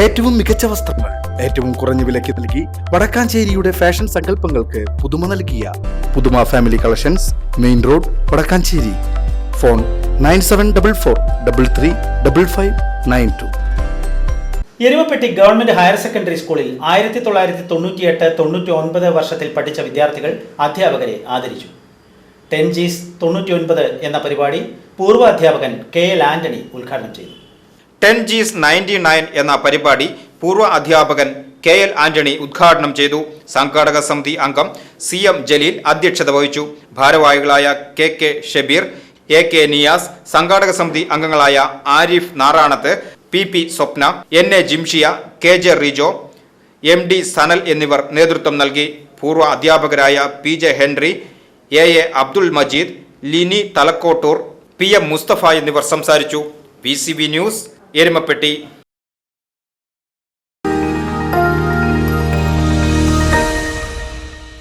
ഏറ്റവും മികച്ച വസ്ത്രങ്ങൾ ഏറ്റവും കുറഞ്ഞ വിലയ്ക്ക് നൽകി വടക്കാഞ്ചേരിയുടെ ഫാഷൻ സങ്കല്പങ്ങൾക്ക് പുതുമ നൽകിയ പുതുമ family collections main road Vadakkanchery. Phone nine seven double four double three double five nine two. Erumappetty government higher secondary സ്കൂളിൽ ആയിരത്തി തൊള്ളായിരത്തി തൊണ്ണൂറ്റിയെട്ട് തൊണ്ണൂറ്റി ഒൻപത് വർഷത്തിൽ പഠിച്ച വിദ്യാർത്ഥികൾ അധ്യാപകരെ ആദരിച്ചു. ടെൻ ജീസ് തൊണ്ണൂറ്റി ഒൻപത് എന്ന പരിപാടി പൂർവ അധ്യാപകൻ കെ എൽ ആന്റണി ഉദ്ഘാടനം ചെയ്തു. ടെൻ ജീസ് നയന്റി നയൻ എന്ന പരിപാടി പൂർവ അധ്യാപകൻ കെ എൽ ആന്റണി ഉദ്ഘാടനം ചെയ്തു. സംഘാടക സമിതി അംഗം സി എം ജലീൽ അധ്യക്ഷത വഹിച്ചു. ഭാരവാഹികളായ K K Shabeer A K Niyas സംഘാടക സമിതി അംഗങ്ങളായ Arif Naranath P P Swapna N A Jimshiya K J Rijo M D Sanal എന്നിവർ നേതൃത്വം നൽകി. പൂർവ അധ്യാപകരായ P J Henry A A Abdul Majeed Lini Thalakkottur P M Mustafa എന്നിവർ സംസാരിച്ചു. P C B news Erumappetty